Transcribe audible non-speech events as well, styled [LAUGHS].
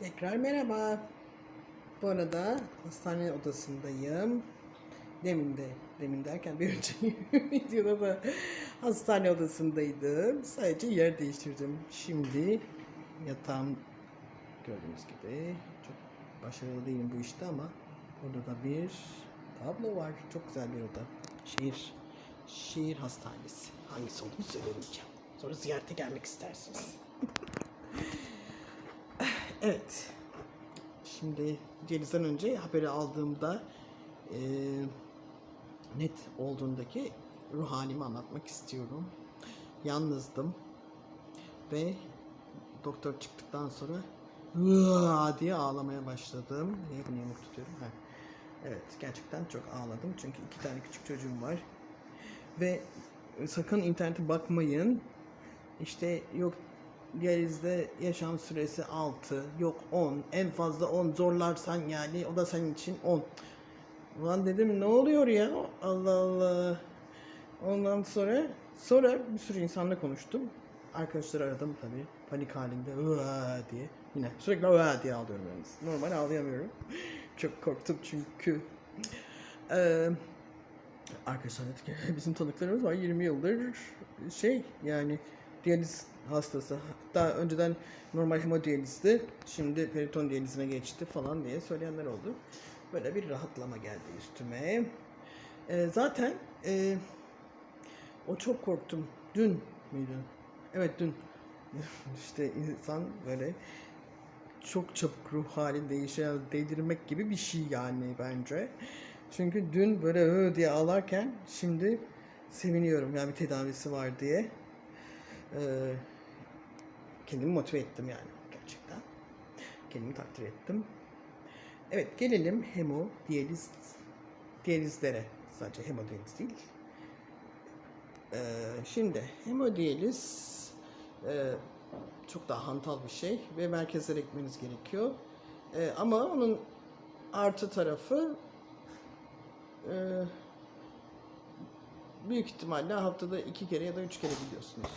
Tekrar merhaba. Bu arada hastane odasındayım. Demin de, demin derken bir [LAUGHS] önceki videoda da hastane odasındaydım. Sadece yer değiştirdim. Şimdi yatağım gördüğünüz gibi çok başarılı değilim bu işte ama burada da bir tablo var. Çok güzel bir oda. Şehir, şehir hastanesi. Hangisi olduğunu söylemeyeceğim. Sonra ziyarete gelmek istersiniz. Evet. Şimdi Celiz'den önce haberi aldığımda eee, net olduğundaki ruh halimi anlatmak istiyorum. Yalnızdım ve doktor çıktıktan sonra diye ağlamaya başladım. Niye bunu yamuk tutuyorum? Ha. Evet gerçekten çok ağladım çünkü iki tane küçük çocuğum var ve sakın internete bakmayın. İşte yok diyalizde yaşam süresi 6, yok 10, en fazla 10 zorlarsan yani o da senin için 10. Ulan dedim ne oluyor ya? Allah Allah. Ondan sonra sonra bir sürü insanla konuştum. Arkadaşları aradım tabii. Panik halinde "Uaa!" diye. Yine sürekli "Uaa!" diye ağlıyorum yalnız. Normal ağlayamıyorum. [LAUGHS] Çok korktum çünkü. Eee Arkadaşlar dedik ki bizim tanıklarımız var 20 yıldır şey yani diyaliz hastası. Hatta önceden normal hemodiyalizdi. Şimdi periton diyalizine geçti falan diye söyleyenler oldu. Böyle bir rahatlama geldi üstüme. Ee, zaten e, o çok korktum. Dün müydü? Evet dün. [LAUGHS] işte insan böyle çok çabuk ruh hali değişiyor, değdirmek gibi bir şey yani bence. Çünkü dün böyle hı diye ağlarken şimdi seviniyorum yani bir tedavisi var diye. Ee, kendimi motive ettim yani gerçekten. Kendimi takdir ettim. Evet gelelim hemo diyaliz diyalizlere. Sadece hemodiyaliz değil. Ee, şimdi hemodiyaliz e, çok daha hantal bir şey ve merkezlere gitmeniz gerekiyor. Ee, ama onun artı tarafı e, büyük ihtimalle haftada iki kere ya da üç kere gidiyorsunuz.